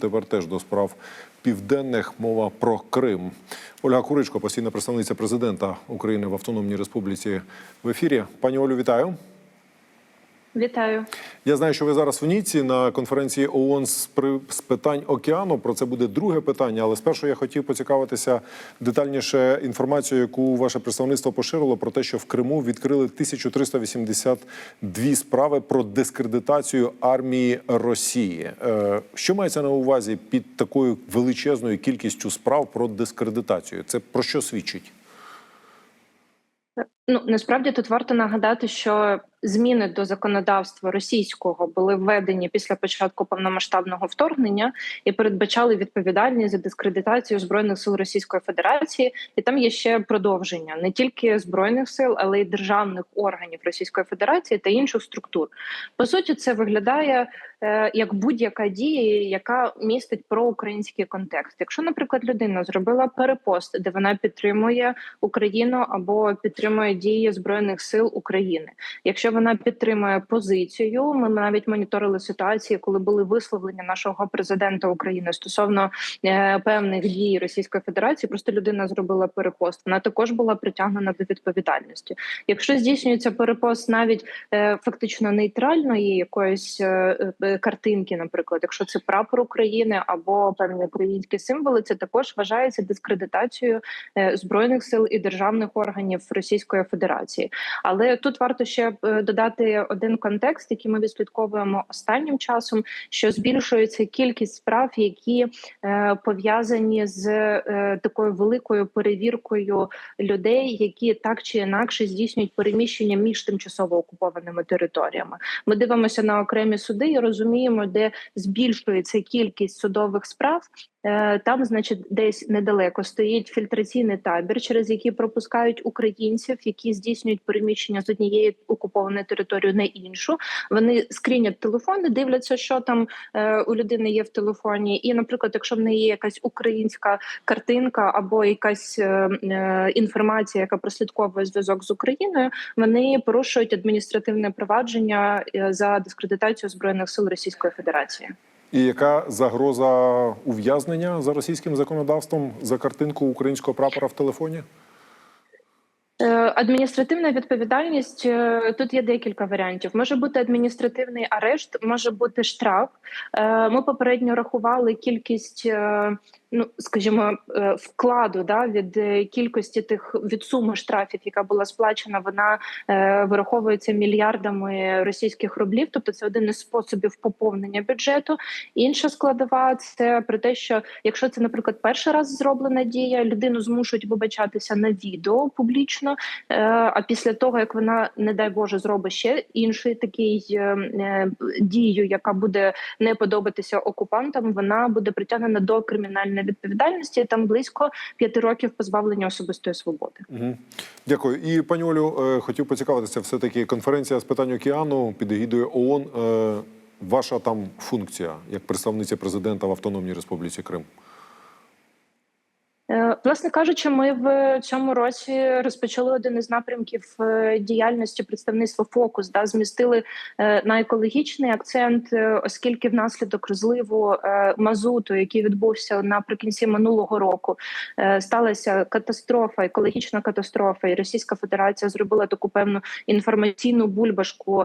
Тепер теж до справ південних мова про Крим. Ольга Куричко, постійна представниця президента України в Автономній Республіці в ефірі. Пані Олю, вітаю. Вітаю. Я знаю, що ви зараз в Ніці на конференції ООН з, питань океану. Про це буде друге питання. Але спершу я хотів поцікавитися детальніше інформацією, яку ваше представництво поширило про те, що в Криму відкрили 1382 справи про дискредитацію армії Росії. Е, Що мається на увазі під такою величезною кількістю справ про дискредитацію? Це про що свідчить? Ну насправді тут варто нагадати, що зміни до законодавства російського були введені після початку повномасштабного вторгнення і передбачали відповідальність за дискредитацію збройних сил Російської Федерації. І там є ще продовження не тільки збройних сил, але й державних органів Російської Федерації та інших структур. По суті, це виглядає е, як будь-яка дія, яка містить проукраїнський контекст. Якщо, наприклад, людина зробила перепост, де вона підтримує Україну або підтримує дії збройних сил України, якщо вона підтримує позицію, ми навіть моніторили ситуації, коли були висловлення нашого президента України стосовно е, певних дій Російської Федерації. Просто людина зробила перепост. Вона також була притягнена до відповідальності. Якщо здійснюється перепост навіть е, фактично нейтральної якоїсь е, е, картинки, наприклад, якщо це прапор України або певні українські символи, це також вважається дискредитацією е, збройних сил і державних органів Російської Федерації. Але тут варто ще е, додати один контекст, який ми відслідковуємо останнім часом, що збільшується кількість справ, які е, пов'язані з е, такою великою перевіркою людей, які так чи інакше здійснюють переміщення між тимчасово окупованими територіями. Ми дивимося на окремі суди і розуміємо, де збільшується кількість судових справ. Е, Там, значить, десь недалеко стоїть фільтраційний табір, через який пропускають українців, які здійснюють переміщення з однієї окупованої території на іншу. Вони скрінять телефони, дивляться, що там е, у людини є в телефоні. І, наприклад, якщо в неї є якась українська картинка або якась е, інформація, яка прослідковує зв'язок з Україною, вони порушують адміністративне провадження за дискредитацію збройних сил Російської Федерації. І яка загроза ув'язнення за російським законодавством за картинку українського прапора в телефоні? Е, Адміністративна відповідальність е, тут є декілька варіантів. Може бути адміністративний арешт, може бути штраф. Е, Ми попередньо рахували кількість, ну скажімо, е, вкладу да від е, кількості тих від суми штрафів, яка була сплачена. Вона е, вираховується мільярдами російських рублів. Тобто, це один із способів поповнення бюджету. Інша складова це про те, що якщо це, наприклад, перший раз зроблена дія, людину змушують вибачатися на відео публічно. А після того як вона, не дай Боже, зробить ще інший такий дію, яка буде не подобатися окупантам, вона буде притягнена до кримінальної відповідальності. Там близько п'яти років позбавлення особистої свободи. Дякую. І пані Олю, е, хотів поцікавитися, все таки конференція з питань океану під егідою ООН. Е, Ваша там функція як представниця президента в Автономній Республіці Крим? Е, Власне кажучи, ми в цьому році розпочали один із напрямків е, діяльності представництва фокус. Да, змістили е, на екологічний акцент, оскільки внаслідок розливу мазуту, який відбувся наприкінці минулого року, сталася катастрофа, екологічна катастрофа, і Російська Федерація зробила таку певну інформаційну бульбашку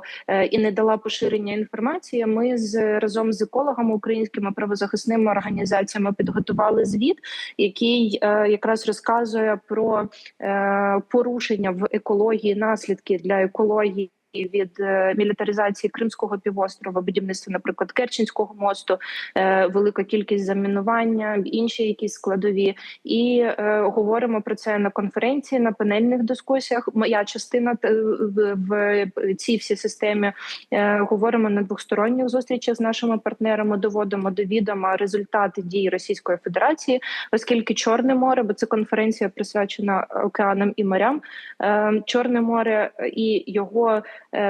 і не дала поширення інформації. Ми з разом з екологами, українськими правозахисними організаціями підготували звіт, який е, якраз розказує про е, порушення в екології, наслідки для екології. Від е, мілітаризації Кримського півострова, будівництва, наприклад, Керченського мосту, е, велика кількість замінування, інші якісь складові, і е, говоримо про це на конференції, на панельних дискусіях. Моя частина в, цій всій системі говоримо на двосторонніх зустрічах з нашими партнерами. Доводимо до відома результати дій Російської Федерації, оскільки Чорне море, бо це конференція присвячена океанам і морям. Чорне море і його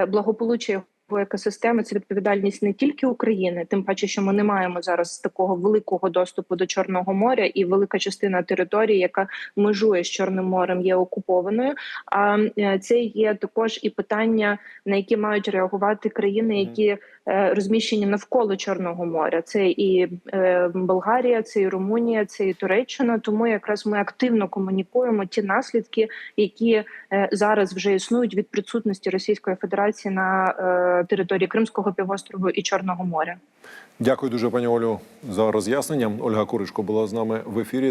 благополуччя. його Екосистеми це відповідальність не тільки України, тим паче, що ми не маємо зараз такого великого доступу до Чорного моря, і велика частина території, яка межує з Чорним морем, є окупованою. А е, це є також і питання, на які мають реагувати країни, які е, розміщені навколо Чорного моря. Це і е, Болгарія, це і Румунія, це і Туреччина. Тому якраз ми активно комунікуємо ті наслідки, які е, зараз вже існують від присутності Російської Федерації на е, території Кримського півострову і Чорного моря. Дякую дуже, пані Олю, за роз'яснення. Ольга Куришко була з нами в ефірі.